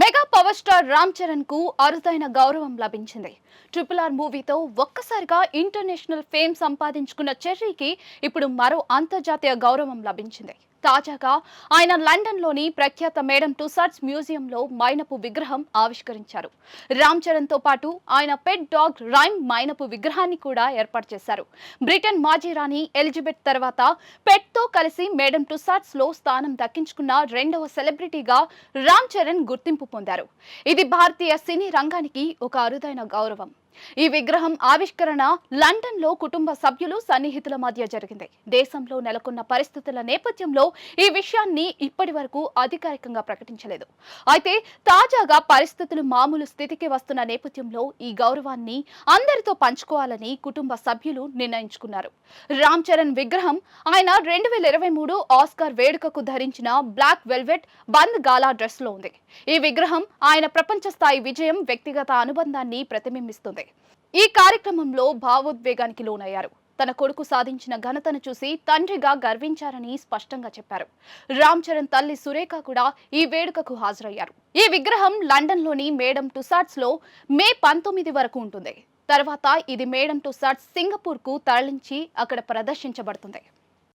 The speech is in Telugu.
మెగా పవర్ స్టార్ రామ్ చరణ్కు అరుదైన గౌరవం లభించింది. ట్రిపుల్ ఆర్ మూవీతో ఒక్కసారిగా ఇంటర్నేషనల్ ఫేమ్ సంపాదించుకున్న చెర్రీకి ఇప్పుడు మరో అంతర్జాతీయ గౌరవం లభించింది. తాజాగా ఆయన లండన్లోని ప్రఖ్యాత మేడం టుసార్ట్స్ మ్యూజియంలో మైనపు విగ్రహం ఆవిష్కరించారు. రామ్ చరణ్తో పాటు ఆయన పెట్ డాగ్ రైమ్ మైనపు విగ్రహాన్ని కూడా ఏర్పాటు చేశారు. బ్రిటన్ మాజీ రాణి ఎలిజబెత్ తర్వాత పెట్తో కలిసి మేడం టుసార్ట్స్లో స్థానం దక్కించుకున్న రెండవ సెలబ్రిటీగా రామ్ చరణ్ గుర్తింపు పొందారు. ఇది భారతీయ సినీ రంగానికి ఒక అరుదైన గౌరవం. ఈ విగ్రహం ఆవిష్కరణ లండన్లో కుటుంబ సభ్యులు సన్నిహితుల మధ్య జరిగింది. దేశంలో నెలకొన్న పరిస్థితుల నేపథ్యంలో ఈ విషయాన్ని ఇప్పటి వరకు అధికారికంగా ప్రకటించలేదు. అయితే తాజాగా పరిస్థితులు మామూలు స్థితికి వస్తున్న నేపథ్యంలో ఈ గౌరవాన్ని అందరితో పంచుకోవాలని కుటుంబ సభ్యులు నిర్ణయించుకున్నారు. రామ్ చరణ్ విగ్రహం ఆయన రెండు వేల ఇరవై మూడు ఆస్కార్ వేడుకకు ధరించిన బ్లాక్ వెల్వెట్ బంద్ గాలా డ్రెస్లో ఉంది. ఈ విగ్రహం ఆయన ప్రపంచ స్థాయి విజయం వ్యక్తిగత అనుబంధాన్ని ప్రతిబింబిస్తుంది. ఈ కార్యక్రమంలో భావోద్వేగానికి లోనయ్యారు. తన కొడుకు సాధించిన ఘనతను చూసి తండ్రిగా గర్వించారని స్పష్టంగా చెప్పారు. రామ్ చరణ్ తల్లి సురేఖ కూడా ఈ వేడుకకు హాజరయ్యారు. ఈ విగ్రహం లండన్లోని మేడం టుసాట్స్లో మే పంతొమ్మిది వరకు ఉంటుంది. తర్వాత ఇది మేడం టుసాట్స్ సింగపూర్కు తరలించి అక్కడ ప్రదర్శించబడుతుంది.